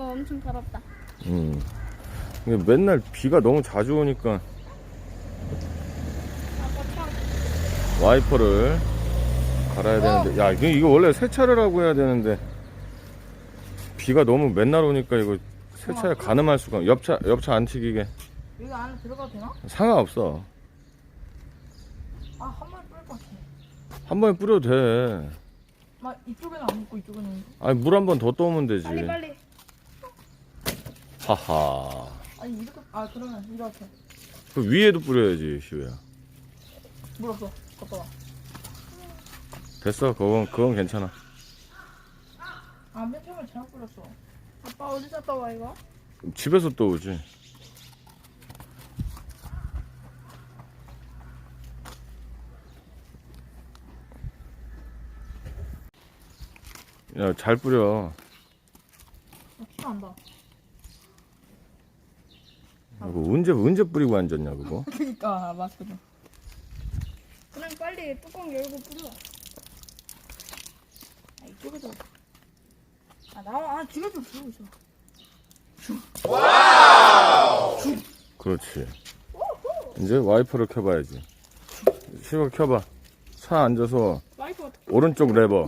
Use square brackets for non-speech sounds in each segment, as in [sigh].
아빠 엄청 더럽다. 음. 근데 맨날 비가 너무 자주 오니까 아빠 참. 와이퍼를 갈아야 되는데 야 이거, 이거 원래 세차를 하고 해야 되는데 비가 너무 맨날 오니까 이거 세차에 가늠할 수가 옆차 옆차 안 튀기게 여기 안에 들어가도 되나? 상관없어 아, 한 마리 뿌릴 것 같아. 한 번에 뿌려도 돼 막 이쪽에는 안 있고 이쪽에는 있고. 아니 물 한 번 더 떠오면 되지 빨리 빨리. 하하 아니, 이렇게, 아, 그러면 이렇게. 그 위에도 뿌려야지 시우야 물 없어. 갔다 와. 됐어 그건 그건 괜찮아 아, 맨 처음에 잘못 뿌렸어. 아빠 어디서 떠와 이거? 집에서 떠오지 야 잘 뿌려 아, 티가 안 나. 그거 언제 언제 뿌리고 앉았냐 그거 [laughs] 그니까, 좀. 그냥 빨리 뚜껑 열고 뿌려. 아, 이쪽에도. 아, 나, 아, 집에서 부르고 있어. 그렇지 이제 와이퍼를 켜봐야지 시워 켜봐 차 앉아서 와이프 어떻게? 오른쪽 레버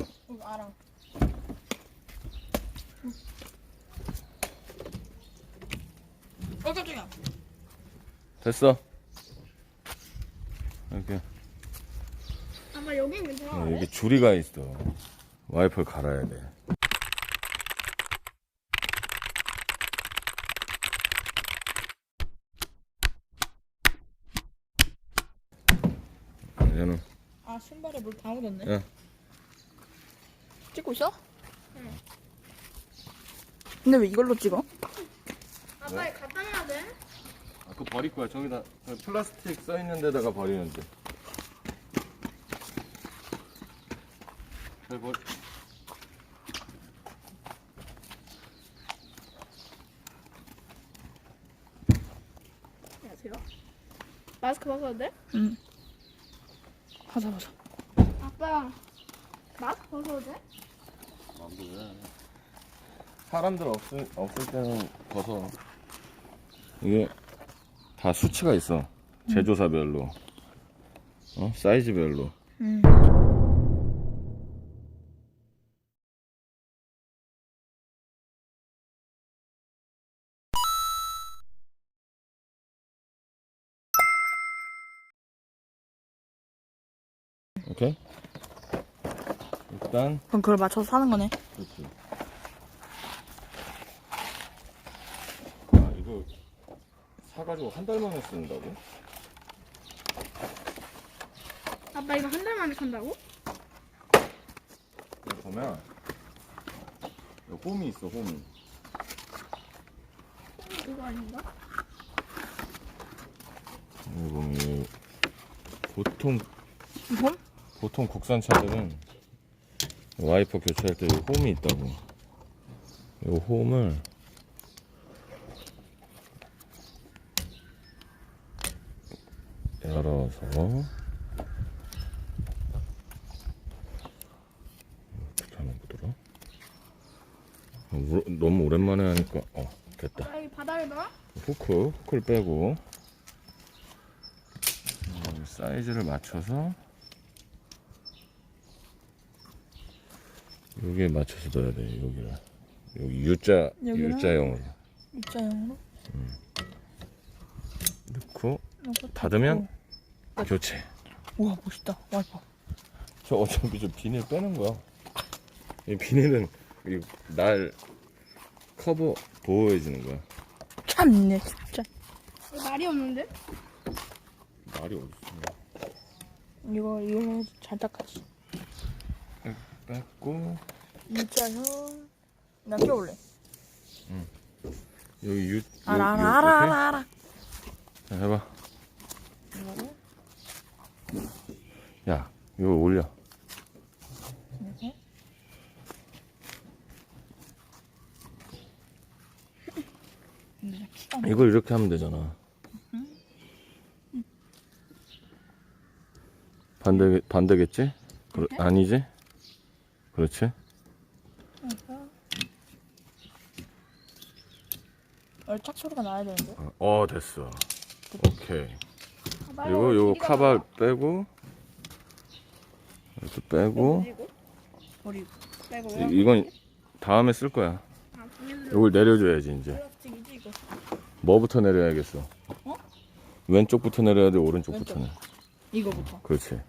어, 깜짝이야. 됐어 이렇게 아빠 여기 괜찮아. 어, 여기 줄이가 있어 와이퍼를 갈아야 돼 얘는 아, 신발에 물 다 묻었네. 야. 찍고 있어? 응. 근데 왜 이걸로 찍어? 이거 갖다 놔야 돼. 아, 그거 버릴 거야. 저기다 그 플라스틱 써 있는 데다가 버리는데. 잘 버. 안녕하세요. 마스크 벗어도 돼? 응. 하자, 하자. 아빠 마스크 벗어도 돼? 사람들 없을 없을 때는 벗어. 이게 다 수치가 있어. 제조사별로. 어? 사이즈별로. 응. 오케이? 일단 그럼 그걸 맞춰서 사는 거네. 그렇지. 아, 이거 사가지고 한 달 만에 쓴다고? 아빠 이거 한 달 만에 산다고? 여기 보면 여기 홈이 있어, 홈이. 이거 아닌가? 여기 보면 이 보통 이건? 보통 국산 차들은 와이퍼 교체할 때 이 홈이 있다고. 이 홈을 열어서 거더라? 어, 물- 너무 오랜만에 하니까 어 됐다. 바닥에 놔? 후크, 후크를 빼고 음, 사이즈를 맞춰서 여기에 맞춰서 넣어야 돼 여기를 여기 U자 여기를? U자형으로 입자형으로? 넣고 이거 닫으면 닫고. 교체 우와, 멋있다. 와이퍼. 저 어차피 저 비닐 빼는 거야 이 비닐은 이날 커버 보호해 주는 거야 참네, 진짜. 이거 날이 없는데? 말이 어딨어 이거, 이걸로 잘 닦아지. 뺐고 입자형. 나 껴볼래. 여기 유 알아, 요- 알아, 요- 알아? 알아, 알아. 자, 해봐 야 이거 올려 안 이걸 이렇게 하면 되잖아. 반대 반대겠지? 그러, 아니지? 그렇지? 얼착 소리가 나야 되는데. 어 됐어 오케이 그리고 요 카발 빼고 이렇게 빼고 버리고. 빼고요. 이- 이건 다음에 쓸 거야 이걸 내려줘야지 이제 이거. 뭐부터 내려야겠어 어? 왼쪽부터 내려야 돼 오른쪽부터 왼쪽. 내 이거부터. 그렇지